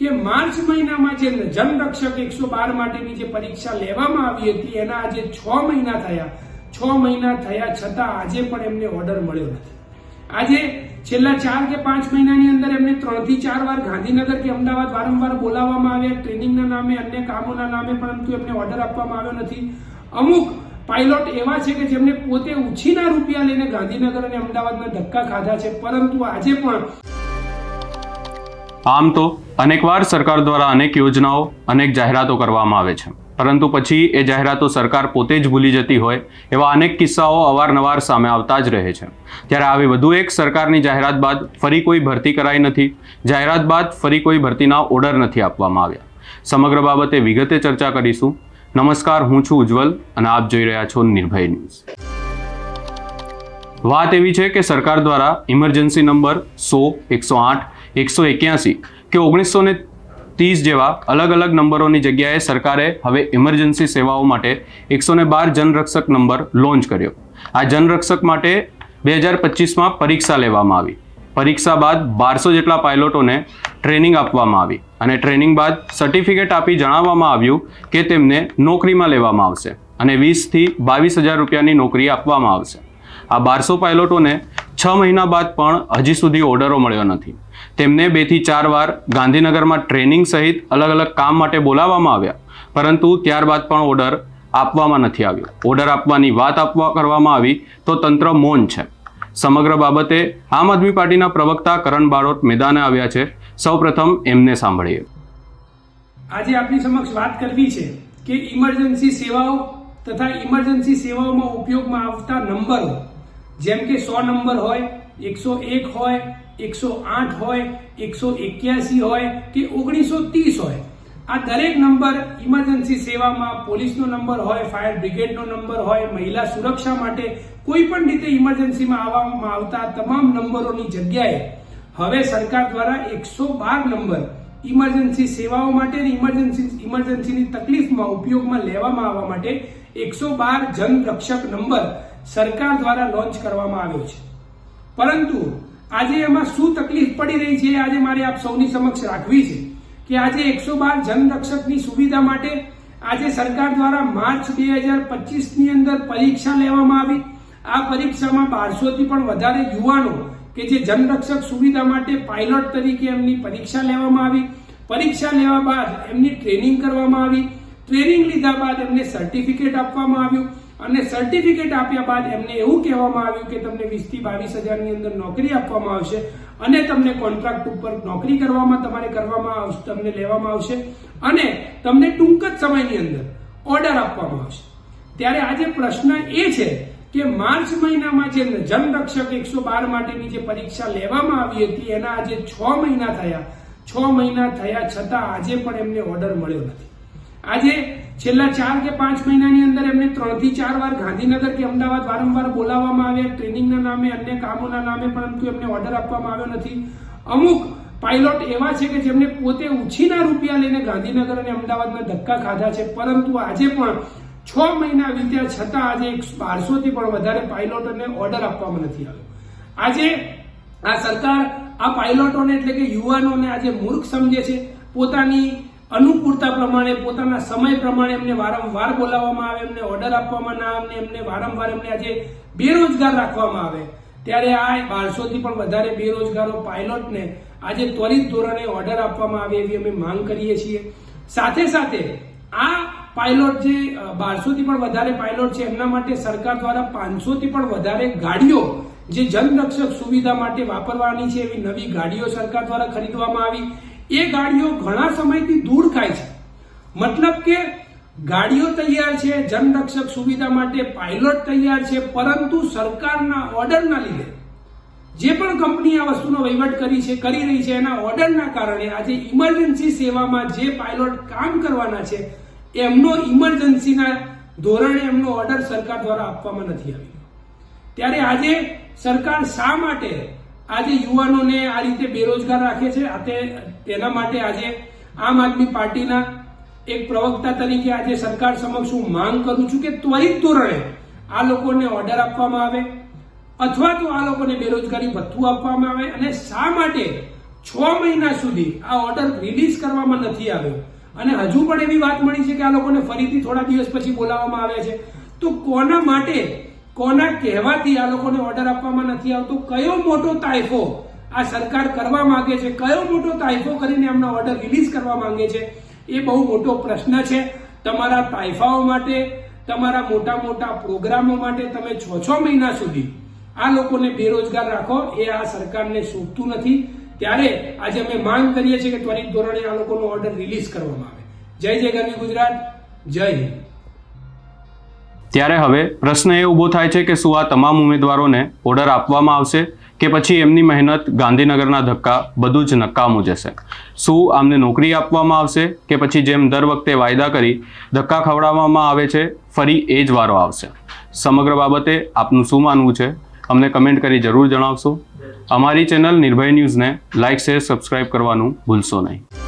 કે માર્ચ મહિનામાં જે જનરક્ષક એકસો બાર માટેની જે પરીક્ષા લેવામાં આવી હતી, એના આજે છ મહિના થયા. છ મહિના થયા છતાં આજે પણ એમને ઓર્ડર મળ્યો નથી. આજે છેલ્લા ચાર કે પાંચ મહિનાની અંદર એમને ત્રણથી ચાર વાર ગાંધીનગર કે અમદાવાદ વારંવાર બોલાવવામાં આવ્યા. ટ્રેનિંગના નામે, અન્ય કામોના નામે પરંતુ એમને ઓર્ડર આપવામાં આવ્યો નથી. અમુક પાયલોટ એવા છે કે જેમને પોતે ઉછીના રૂપિયા લઈને ગાંધીનગર અને અમદાવાદના ધક્કા ખાધા છે, પરંતુ આજે પણ આમ તો અનેકવાર સરકાર દ્વારા અનેક યોજનાઓ, અનેક જાહેરાતો કરવામાં આવે છે. પરંતુ પછી એ જાહેરાતો સરકાર પોતે જ ભૂલી જતી હોય એવા અનેક કિસ્સાઓ અવારનવાર સામે આવતા જ રહે છે. ત્યારે આવી વધુ એક સરકારની જાહેરાત બાદ ફરી કોઈ ભરતી કરાઈ નથી, જાહેરાત બાદ ફરી કોઈ ભરતીના ઓર્ડર નથી આપવામાં આવ્યા. સમગ્ર બાબતે વિગતે ચર્ચા કરીશું. નમસ્કાર, હું છું ઉજ્જવલ અને આપ જોઈ રહ્યા છો નિર્ભય ન્યૂઝ. વાત એવી છે કે સરકાર દ્વારા ઇમરજન્સી નંબર સો, એકસો આઠ એકસો એક્યાસી કે ઓગણીસો ને ત્રીસ જેવા અલગ અલગ નંબરોની જગ્યાએ સરકારે હવે ઇમરજન્સી સેવાઓ માટે એકસો ને બાર જનરક્ષક નંબર લોન્ચ કર્યો. આ જનરક્ષક માટે બે હજાર પચીસમાં પરીક્ષા લેવામાં આવી. પરીક્ષા બાદ બારસો જેટલા પાયલોટોને ટ્રેનિંગ આપવામાં આવી અને ટ્રેનિંગ બાદ સર્ટિફિકેટ આપી જણાવવામાં આવ્યું કે તેમને નોકરીમાં લેવામાં આવશે અને વીસથી બાવીસ હજાર રૂપિયાની નોકરી આપવામાં આવશે. આ બારસો પાયલોટોને છ મહિના બાદ પણ હજી સુધી ઓર્ડરો મળ્યો નથી. તેમને બેથી ચાર વાર ગાંધીનગરમાં ટ્રેનિંગ સહિત અલગ અલગ કામ માટે બોલાવવામાં આવ્યા. પરંતુ ત્યારબાદ પણ ઓર્ડર આપવામાં નથી આવ્યો. ઓર્ડર આપવાની વાત આપવા કરવામાં આવી તો તંત્ર મૌન છે. સમગ્ર બાબતે આમ આદમી પાર્ટીના પ્રવક્તા કરણ બારોટ મેદાને આવ્યા છે. સૌપ્રથમ એમને સાંભળીએ. આજે આપની સમક્ષ વાત કરવી છે કે ઇમરજન્સી સેવાઓ તથા ઇમરજન્સી સેવાઓમાં ઉપયોગમાં આવતા નંબરો, જેમ કે સો નંબર હોય એકસો એક હોય, એકસો આઠ હોય, એકસો એક્યાસી હોય કે ઓગણીસો ત્રીસ હોય. આ દરેક નંબર ઇમરજન્સી સેવામાં પોલીસનો નંબર હોય, ફાયર બ્રિગેડનો નંબર હોય, મહિલા સુરક્ષા માટે કોઈ પણ રીતે ઇમરજન્સીમાં આવવામાં આવતા તમામ નંબરોની જગ્યાએ હવે સરકાર દ્વારા એકસો બાર નંબર ઇમરજન્સી સેવાઓ માટે ઇમરજન્સી ઇમરજન્સીની તકલીફમાં ઉપયોગમાં લેવામાં આવવા માટે એકસો બાર જનરક્ષક નંબર સરકાર દ્વારા લોન્ચ કરવામાં આવ્યો છે. પરંતુ આજે એમાં શું તકલીફ પડી રહી છે આજે મારે આપ સૌની સમક્ષ રાખવી છે કે આજે એકસો બાર જનરક્ષકની સુવિધા માટે આજે સરકાર દ્વારા માર્ચ બે હજાર પચીસની અંદર પરીક્ષા લેવામાં આવી. આ પરીક્ષામાં બારસોથી પણ વધારે યુવાનો કે જે જનરક્ષક સુવિધા માટે પાયલોટ તરીકે એમની પરીક્ષા લેવામાં આવી. પરીક્ષા લેવા બાદ એમની ટ્રેનિંગ કરવામાં આવી. ટ્રેનિંગ લીધા બાદ એમને સર્ટિફિકેટ આપવામાં આવ્યું. અને સર્ટિફિકેટ આપ્યા બાદ એમને એવું કહેવામાં આવ્યું કે તમને વીસથી બાવીસ હજારની અંદર નોકરી આપવામાં આવશે અને તમને કોન્ટ્રાક્ટ ઉપર નોકરી કરવામાં તમારે કરવામાં આવશે, તમને લેવામાં આવશે અને તમને ટૂંક જ સમયની અંદર ઓર્ડર આપવામાં આવશે. ત્યારે આજે પ્રશ્ન એ છે કે માર્ચ મહિનામાં જે જનરક્ષક એકસો બાર માટેની જે પરીક્ષા લેવામાં આવી હતી, એના આજે છ મહિના થયા. છ મહિના થયા છતાં આજે પણ એમને ઓર્ડર મળ્યો નથી. આજે છેલ્લા ચાર કે પાંચ મહિનાની અંદર એમને ત્રણથી ચાર વાર ગાંધીનગર કે અમદાવાદ વારંવાર બોલાવવામાં આવ્યા. ટ્રેનિંગના નામે, અન્ય કામોના નામે પરંતુ એમને ઓર્ડર આપવામાં આવ્યો નથી. અમુક પાયલોટ એવા છે કે જેમને પોતે ઉછીના રૂપિયા લઈને ગાંધીનગર અને અમદાવાદના ધક્કા ખાધા છે. પરંતુ આજે પણ છ મહિના વીત્યા છતાં આજે બારસોથી પણ વધારે પાયલોટોને ઓર્ડર આપવામાં નથી આવ્યો. આજે આ સરકાર આ પાયલોટોને એટલે કે યુવાનોને આજે મૂર્ખ સમજે છે. પોતાની અનુકૂળતા પ્રમાણે, પોતાના સમય પ્રમાણે એમને વારંવાર બોલાવવામાં આવે, એમને ઓર્ડર આપવામાં ના આવે, એમને વારંવાર એમને આજે બેરોજગાર રાખવામાં આવે. ત્યારે આ બારસોથી પણ વધારે બેરોજગારો પાયલોટને આજે ત્વરિત ધોરણે ઓર્ડર આપવામાં આવે એવી અમે માંગ કરીએ છીએ. સાથે સાથે આ પાયલોટ જે બારસો થી પણ વધારે પાયલોટ છે, એમના માટે સરકાર દ્વારા પાંચસો થી પણ વધારે ગાડીઓ જે જનરક્ષક સુવિધા માટે વાપરવાની છે, એવી નવી ગાડીઓ સરકાર દ્વારા ખરીદવામાં આવી. એ ગાડીઓ ઘણા સમયથી દૂર ખાય છે. મતલબ કે ગાડીઓ તૈયાર છે, જનરક્ષક સુવિધા માટે પાયલોટ તૈયાર છે, પરંતુ સરકારના ઓર્ડરના લીધે જે પણ કંપની આ વસ્તુનો વહીવટ કરી છે, કરી રહી છે, એના ઓર્ડરના કારણે આજે ઇમરજન્સી સેવામાં જે પાયલોટ કામ કરવાના છે, એમનો ઇમરજન્સીના ધોરણે એમનો ઓર્ડર સરકાર દ્વારા આપવામાં નથી આવ્યો. ત્યારે આજે સરકાર શા માટે આજે યુવાનોને આ રીતે બેરોજગાર રાખે છે? આ તેના માટે આજે આમ આદમી પાર્ટીના એક પ્રવક્તા તરીકે આજે સરકાર સમક્ષ હું માંગ કરું છું કે ત્વરિત ધોરણે આ લોકોને ઓર્ડર આપવામાં આવે અથવા તો આ લોકોને બેરોજગારી ભથ્થું આપવામાં આવે અને શા માટે છ મહિના સુધી આ ઓર્ડર રિલીઝ કરવામાં નથી આવ્યો? અને હજુ પણ એવી વાત મળી છે કે આ લોકોને ફરીથી થોડા દિવસ પછી બોલાવવામાં આવ્યા છે. તો કોના માટે, કોના કહેવાથી આ લોકોને ઓર્ડર આપવામાં નથી આવતો? કયો મોટો તાયફો આ સરકાર કરવા માંગે છે? કયો મોટો તાયફો કરીને એમના ઓર્ડર રિલીઝ કરવા માંગે છે? એ બહુ મોટો પ્રશ્ન છે. તમારા તાઇફાઓ માટે, તમારા મોટા મોટા પ્રોગ્રામો માટે તમે છ છ મહિના સુધી આ લોકોને બેરોજગાર રાખો, એ આ સરકારને શોભતું નથી. ત્યારે આજે અમે માંગ કરીએ છીએ કે ત્વરિત ધોરણે આ લોકોનો ઓર્ડર રિલીઝ કરવામાં આવે. જય જય ગરવી ગુજરાત, જય હિન્દ. ત્યારે હવે પ્રશ્ન એ ઊભો થાય છે કે શું આ તમામ ઉમેદવારોને ઓર્ડર આપવામાં આવશે કે પછી એમની મહેનત ગાંધીનગરના ધક્કા બધું જ નકામું જશે? શું આમને નોકરી આપવામાં આવશે કે પછી જેમ દર વખતે વાયદા કરી ધક્કા ખવડાવવામાં આવે છે, ફરી એ જ વારો આવશે? સમગ્ર બાબતે આપનું શું માનવું છે? અમને કમેન્ટ કરી જરૂર જણાવશો. અમારી ચેનલ નિર્ભય ન્યૂઝને લાઇક, શેર, સબસ્ક્રાઇબ કરવાનું ભૂલશો નહીં.